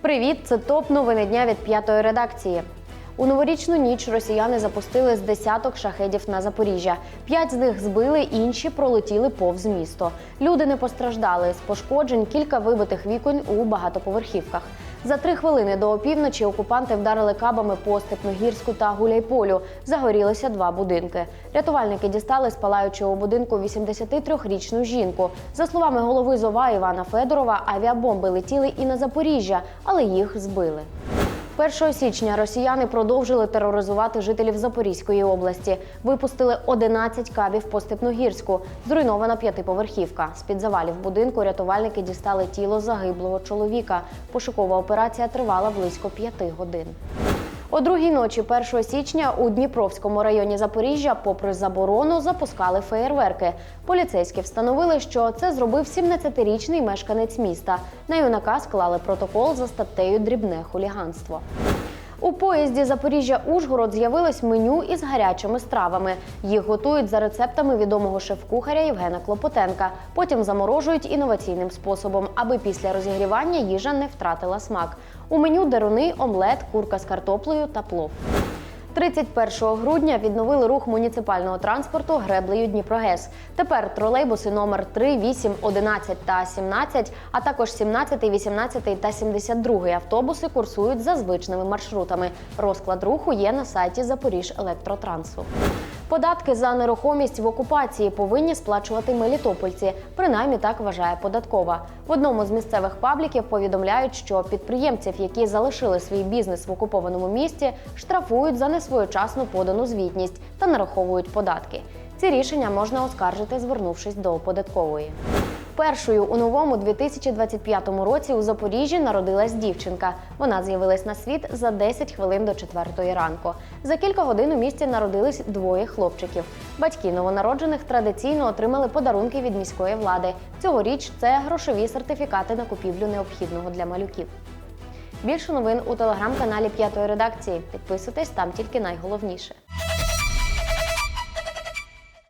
Привіт, це топ новини дня від п'ятої редакції. У новорічну ніч росіяни запустили з десяток шахедів на Запоріжжя. П'ять з них збили, інші пролетіли повз місто. Люди не постраждали. З пошкоджень кілька вибитих вікон у багатоповерхівках. За три хвилини до опівночі окупанти вдарили кабами по Степногірську та Гуляйполю. Загорілися два будинки. Рятувальники дістали з палаючого будинку 83-річну жінку. За словами голови ЗОВА Івана Федорова, авіабомби летіли і на Запоріжжя, але їх збили. 1 січня росіяни продовжили тероризувати жителів Запорізької області. Випустили 11 кабів по Степногірську. Зруйнована п'ятиповерхівка. З під завалів будинку рятувальники дістали тіло загиблого чоловіка. Пошукова операція тривала близько п'яти годин. О другій ночі 1 січня у Дніпровському районі Запоріжжя, попри заборону, запускали феєрверки. Поліцейські встановили, що це зробив 17-річний мешканець міста. На юнака склали протокол за статтею Дрібне хуліганство. У поїзді Запоріжжя-Ужгород з'явилось меню із гарячими стравами. Їх готують за рецептами відомого шеф-кухаря Євгена Клопотенка. Потім заморожують інноваційним способом, аби після розігрівання їжа не втратила смак. У меню деруни, омлет, курка з картоплею та плов. 31 грудня відновили рух муніципального транспорту греблею Дніпрогес. Тепер тролейбуси номер 3, 8, 11 та 17, а також 17, 18 та 72 автобуси курсують за звичними маршрутами. Розклад руху є на сайті Запоріж Електротрансу. Податки за нерухомість в окупації повинні сплачувати мелітопольці. Принаймні так вважає податкова. В одному з місцевих пабліків повідомляють, що підприємців, які залишили свій бізнес в окупованому місті, штрафують за несвоєчасну подану звітність та нараховують податки. Ці рішення можна оскаржити, звернувшись до податкової. Першою у новому 2025 році у Запоріжжі народилась дівчинка. Вона з'явилась на світ за 10 хвилин до 4 ранку. За кілька годин у місті народились двоє хлопчиків. Батьки новонароджених традиційно отримали подарунки від міської влади. Цьогоріч це грошові сертифікати на купівлю необхідного для малюків. Більше новин у телеграм-каналі П'ятої редакції. Підписуйтесь там тільки найголовніше.